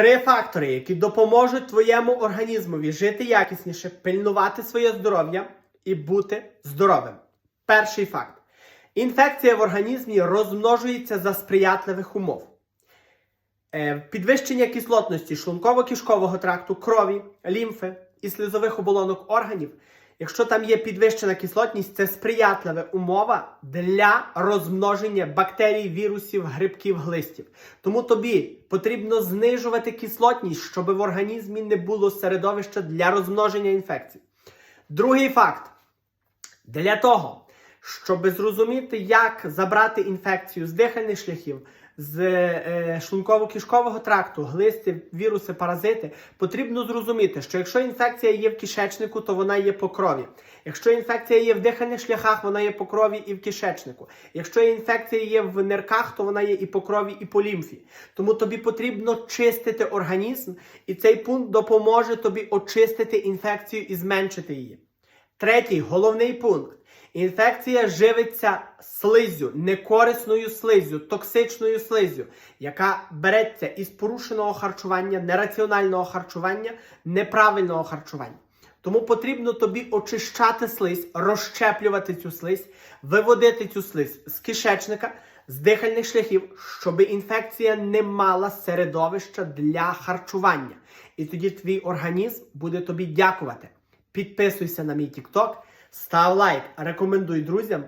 Три фактори, які допоможуть твоєму організмові жити якісніше, пильнувати своє здоров'я і бути здоровим. Перший факт: інфекція в організмі розмножується за сприятливих умов. Е, Підвищення кислотності шлунково-кишкового тракту, крові, лімфи і слізових оболонок органів. Якщо там є підвищена кислотність, це сприятлива умова для розмноження бактерій, вірусів, грибків, глистів. Тому тобі потрібно знижувати кислотність, щоб в організмі не було середовища для розмноження інфекцій. Другий факт. Для того, щоб зрозуміти, як забрати інфекцію з дихальних шляхів, з е, шлунково-кишкового тракту, глисти, віруси, паразити, потрібно зрозуміти, що якщо інфекція є в кишечнику, то вона є по крові. Якщо інфекція є в дихальних шляхах, вона є по крові і в кишечнику. Якщо інфекція є в нирках, то вона є і по крові, і по лімфі. Тому тобі потрібно чистити організм, і цей пункт допоможе тобі очистити інфекцію і зменшити її. Третій головний пункт. Інфекція живиться слизю, некорисною слизю, токсичною слизю, яка береться із порушеного харчування, нераціонального харчування, неправильного харчування. Тому потрібно тобі очищати слизь, розщеплювати цю слизь, виводити цю слизь з кишечника, з дихальних шляхів, щоб інфекція не мала середовища для харчування. І тоді твій організм буде тобі дякувати. Підписуйся на мій TikTok, став лайк, рекомендуй друзям,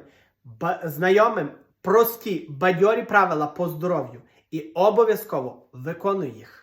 знайомим. Прості бадьорі правила по здоров'ю. І обов'язково виконуй їх.